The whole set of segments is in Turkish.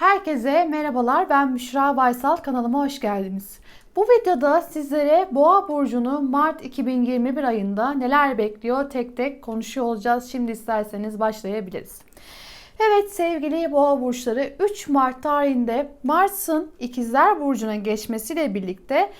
Herkese merhabalar. Ben Müşra Baysal. Kanalıma hoş geldiniz. Bu videoda sizlere Boğa burcunu Mart 2021 ayında neler bekliyor tek tek konuşuyor olacağız. Şimdi isterseniz başlayabiliriz. Evet sevgili boğa burçları 3 Mart tarihinde Mars'ın ikizler burcuna geçmesiyle birlikte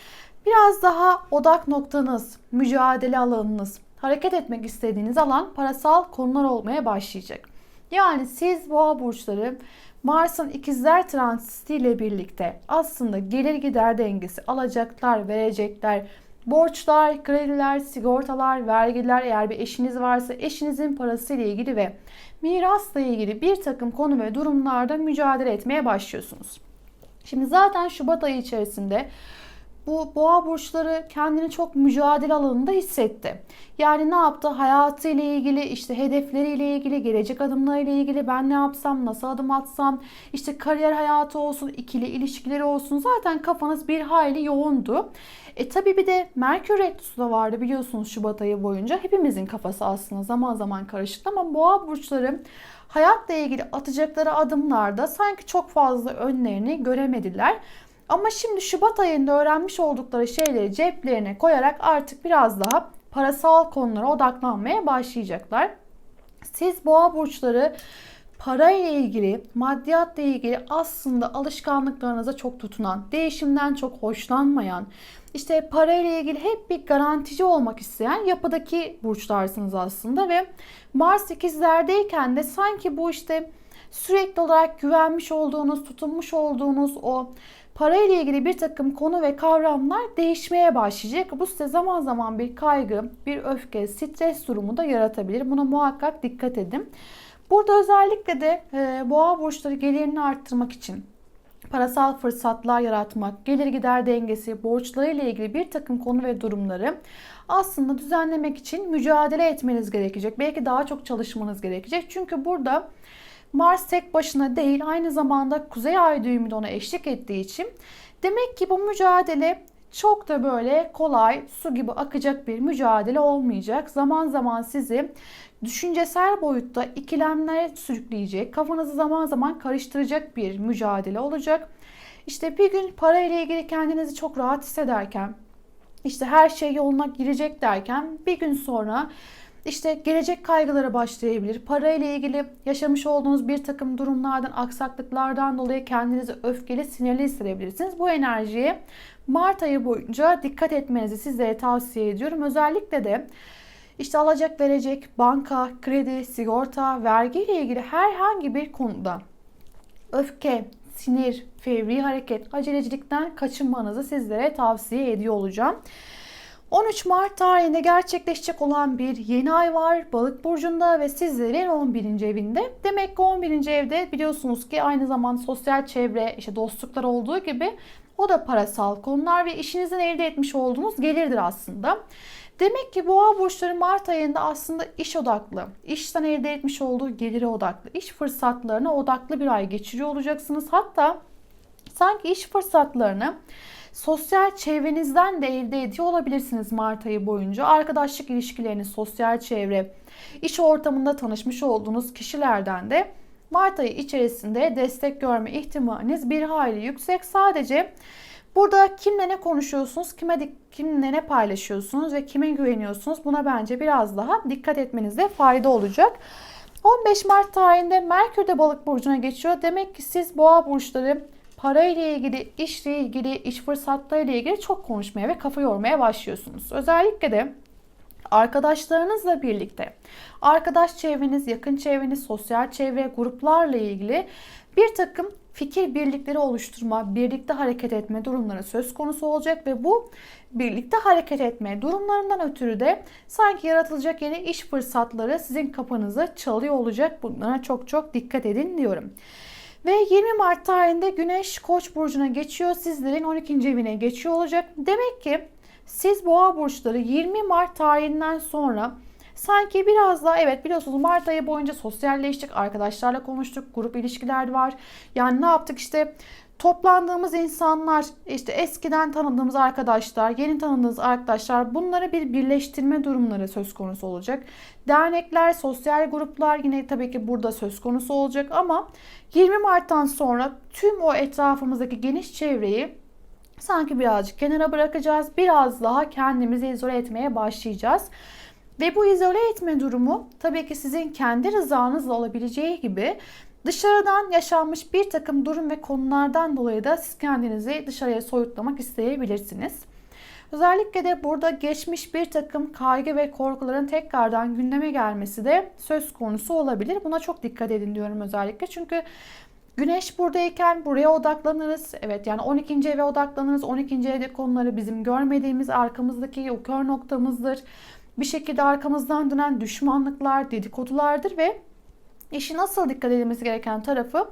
biraz daha odak noktanız, mücadele alanınız, hareket etmek istediğiniz alan parasal konular olmaya başlayacak. Yani siz boğa burçları Mars'ın ikizler transitiyle birlikte aslında gelir gider dengesi alacaklar, verecekler, borçlar, krediler, sigortalar, vergiler eğer bir eşiniz varsa eşinizin parasıyla ilgili ve mirasla ilgili bir takım konu ve durumlarda mücadele etmeye başlıyorsunuz. Şimdi zaten Şubat ayı içerisinde bu boğa burçları kendini çok mücadele alanında hissetti. Yani ne yaptı? Hayatıyla ilgili, işte hedefleriyle ilgili, gelecek adımlarıyla ilgili ben ne yapsam, nasıl adım atsam, işte kariyer hayatı olsun, ikili ilişkileri olsun zaten kafanız bir hayli yoğundu. E tabi bir de Merkür Retrosu da vardı biliyorsunuz Şubat ayı boyunca. Hepimizin kafası aslında zaman zaman karıştı ama boğa burçları hayatla ilgili atacakları adımlarda sanki çok fazla önlerini göremediler. Ama şimdi Şubat ayında öğrenmiş oldukları şeyleri ceplerine koyarak artık biraz daha parasal konulara odaklanmaya başlayacaklar. Siz boğa burçları parayla ilgili, maddiyatla ilgili aslında alışkanlıklarınıza çok tutunan, değişimden çok hoşlanmayan, işte parayla ilgili hep bir garantici olmak isteyen yapıdaki burçlarsınız aslında ve Mars ikizlerdeyken de sanki bu işte sürekli olarak güvenmiş olduğunuz, tutunmuş olduğunuz o parayla ilgili bir takım konu ve kavramlar değişmeye başlayacak. Bu size zaman zaman bir kaygı, bir öfke, stres durumu da yaratabilir. Buna muhakkak dikkat edin. Burada özellikle de e, boğa burçları gelirini arttırmak için parasal fırsatlar yaratmak, gelir gider dengesi, borçlarıyla ilgili bir takım konu ve durumları aslında düzenlemek için mücadele etmeniz gerekecek. Belki daha çok çalışmanız gerekecek. Çünkü burada Mars tek başına değil aynı zamanda Kuzey Ay düğümü de ona eşlik ettiği için demek ki bu mücadele çok da böyle kolay su gibi akacak bir mücadele olmayacak. Zaman zaman sizi düşüncesel boyutta ikilemlere sürükleyecek, kafanızı zaman zaman karıştıracak bir mücadele olacak. İşte bir gün para ile ilgili kendinizi çok rahat hissederken, işte her şey yoluna girecek derken bir gün sonra işte gelecek kaygıları başlayabilir. Para ile ilgili yaşamış olduğunuz bir takım durumlardan, aksaklıklardan dolayı kendinizi öfkeli, sinirli hissedebilirsiniz. Bu enerjiye Mart ayı boyunca dikkat etmenizi sizlere tavsiye ediyorum. Özellikle de işte alacak verecek, banka, kredi, sigorta, vergi ile ilgili herhangi bir konuda öfke, sinir, fevri hareket, acelecilikten kaçınmanızı sizlere tavsiye ediyor olacağım. 13 Mart tarihinde gerçekleşecek olan bir yeni ay var Balık burcunda ve sizlerin 11. evinde. Demek ki 11. evde biliyorsunuz ki aynı zamanda sosyal çevre, işte dostluklar olduğu gibi o da parasal konular ve işinizin elde etmiş olduğunuz gelirdir aslında. Demek ki boğa burçları Mart ayında aslında iş odaklı, işten elde etmiş olduğu gelire odaklı, iş fırsatlarına odaklı bir ay geçiriyor olacaksınız. Hatta sanki iş fırsatlarını Sosyal çevrenizden de elde ediyor olabilirsiniz Mart ayı boyunca. Arkadaşlık ilişkileriniz, sosyal çevre, iş ortamında tanışmış olduğunuz kişilerden de Mart ayı içerisinde destek görme ihtimaliniz bir hayli yüksek. Sadece burada kimle ne konuşuyorsunuz, kime kimle ne paylaşıyorsunuz ve kime güveniyorsunuz buna bence biraz daha dikkat etmenizde fayda olacak. 15 Mart tarihinde Merkür de balık burcuna geçiyor. Demek ki siz boğa burçları parayla ilgili, işle ilgili, iş fırsatlarıyla ilgili çok konuşmaya ve kafa yormaya başlıyorsunuz. Özellikle de arkadaşlarınızla birlikte, arkadaş çevreniz, yakın çevreniz, sosyal çevre, gruplarla ilgili bir takım fikir birlikleri oluşturma, birlikte hareket etme durumları söz konusu olacak ve bu birlikte hareket etme durumlarından ötürü de sanki yaratılacak yeni iş fırsatları sizin kapınızı çalıyor olacak. Bunlara çok çok dikkat edin diyorum. Ve 20 Mart tarihinde Güneş Koç burcuna geçiyor. Sizlerin 12. evine geçiyor olacak. Demek ki siz boğa burçları 20 Mart tarihinden sonra sanki biraz daha evet biliyorsunuz Mart ayı boyunca sosyalleştik, arkadaşlarla konuştuk, grup ilişkiler var. Yani ne yaptık işte toplandığımız insanlar, işte eskiden tanıdığımız arkadaşlar, yeni tanıdığımız arkadaşlar bunları bir birleştirme durumları söz konusu olacak. Dernekler, sosyal gruplar yine tabii ki burada söz konusu olacak ama 20 Mart'tan sonra tüm o etrafımızdaki geniş çevreyi sanki birazcık kenara bırakacağız. Biraz daha kendimizi izole etmeye başlayacağız. Ve bu izole etme durumu tabii ki sizin kendi rızanızla olabileceği gibi Dışarıdan yaşanmış bir takım durum ve konulardan dolayı da siz kendinizi dışarıya soyutlamak isteyebilirsiniz. Özellikle de burada geçmiş bir takım kaygı ve korkuların tekrardan gündeme gelmesi de söz konusu olabilir. Buna çok dikkat edin diyorum özellikle. Çünkü Güneş buradayken buraya odaklanırız. Evet yani 12. eve odaklanırız. 12. evde konuları bizim görmediğimiz arkamızdaki o kör noktamızdır. Bir şekilde arkamızdan dönen düşmanlıklar, dedikodulardır ve İşin nasıl dikkat edilmesi gereken tarafı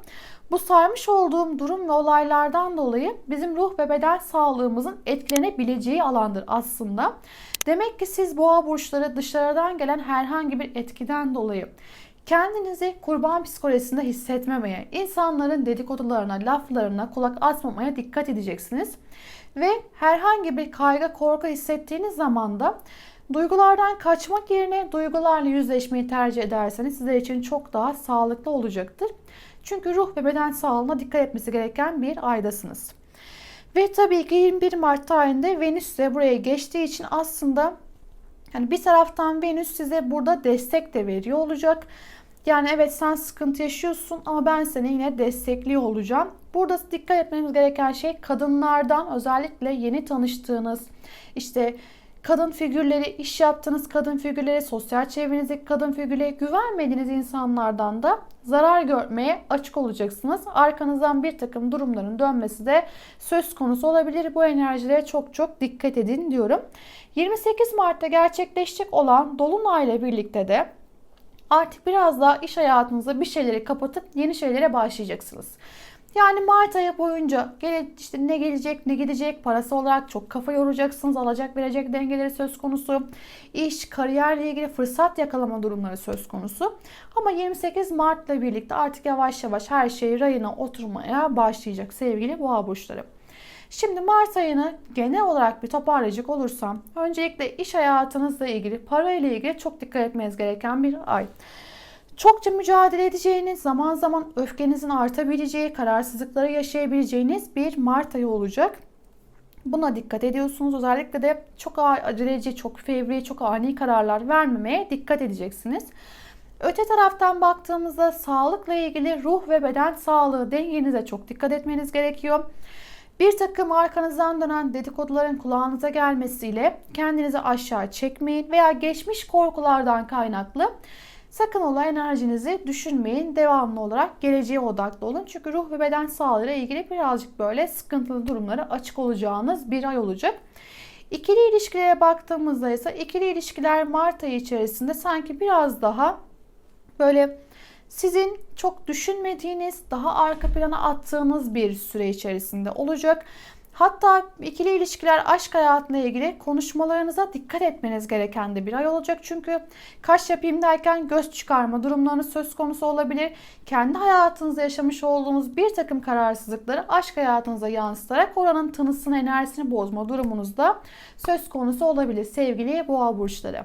bu saymış olduğum durum ve olaylardan dolayı bizim ruh ve beden sağlığımızın etkilenebileceği alandır aslında. Demek ki siz boğa burçları dışarıdan gelen herhangi bir etkiden dolayı kendinizi kurban psikolojisinde hissetmemeye, insanların dedikodularına, laflarına kulak asmamaya dikkat edeceksiniz. Ve herhangi bir kaygı, korku hissettiğiniz zaman da Duygulardan kaçmak yerine duygularla yüzleşmeyi tercih ederseniz sizler için çok daha sağlıklı olacaktır. Çünkü ruh ve beden sağlığına dikkat etmesi gereken bir aydasınız. Ve tabii ki 21 Mart tarihinde Venüs de buraya geçtiği için aslında yani bir taraftan Venüs size burada destek de veriyor olacak. Yani evet sen sıkıntı yaşıyorsun ama ben seni yine destekliyor olacağım. Burada dikkat etmeniz gereken şey kadınlardan özellikle yeni tanıştığınız işte kadın figürleri, iş yaptığınız kadın figürleri, sosyal çevrenizdeki kadın figürleri, güvenmediğiniz insanlardan da zarar görmeye açık olacaksınız. Arkanızdan bir takım durumların dönmesi de söz konusu olabilir. Bu enerjilere çok çok dikkat edin diyorum. 28 Mart'ta gerçekleşecek olan Dolunay birlikte de artık biraz daha iş hayatınızda bir şeyleri kapatıp yeni şeylere başlayacaksınız. Yani Mart ayı boyunca gele, işte ne gelecek ne gidecek parası olarak çok kafa yoracaksınız. Alacak verecek dengeleri söz konusu. İş, kariyerle ilgili fırsat yakalama durumları söz konusu. Ama 28 Mart ile birlikte artık yavaş yavaş her şey rayına oturmaya başlayacak sevgili boğa burçları. Şimdi Mart ayını genel olarak bir toparlayacak olursam öncelikle iş hayatınızla ilgili, para ile ilgili çok dikkat etmeniz gereken bir ay. Çokça mücadele edeceğiniz, zaman zaman öfkenizin artabileceği, kararsızlıkları yaşayabileceğiniz bir Mart ayı olacak. Buna dikkat ediyorsunuz. Özellikle de çok aceleci, çok fevri, çok ani kararlar vermemeye dikkat edeceksiniz. Öte taraftan baktığımızda sağlıkla ilgili ruh ve beden sağlığı dengenize çok dikkat etmeniz gerekiyor. Bir takım arkanızdan dönen dedikoduların kulağınıza gelmesiyle kendinizi aşağı çekmeyin veya geçmiş korkulardan kaynaklı Sakın ola enerjinizi düşünmeyin. Devamlı olarak geleceğe odaklı olun. Çünkü ruh ve beden sağlığıyla ilgili birazcık böyle sıkıntılı durumlara açık olacağınız bir ay olacak. İkili ilişkilere baktığımızda ise ikili ilişkiler Mart ayı içerisinde sanki biraz daha böyle sizin çok düşünmediğiniz, daha arka plana attığınız bir süre içerisinde olacak. Hatta ikili ilişkiler, aşk hayatıyla ilgili konuşmalarınıza dikkat etmeniz gereken de bir ay olacak. Çünkü kaş yapayım derken göz çıkarma durumlarınız söz konusu olabilir. Kendi hayatınızda yaşamış olduğunuz bir takım kararsızlıkları aşk hayatınıza yansıtarak oranın tınısını, enerjisini bozma durumunuzda söz konusu olabilir sevgili boğa burçları.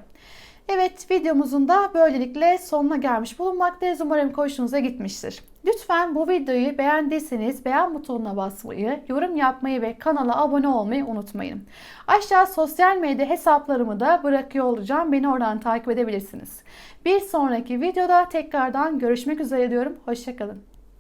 Evet videomuzun da böylelikle sonuna gelmiş bulunmaktayız. Umarım hoşunuza gitmiştir. Lütfen bu videoyu beğendiyseniz beğen butonuna basmayı, yorum yapmayı ve kanala abone olmayı unutmayın. Aşağı sosyal medya hesaplarımı da bırakıyor olacağım. Beni oradan takip edebilirsiniz. Bir sonraki videoda tekrardan görüşmek üzere diyorum. Hoşçakalın.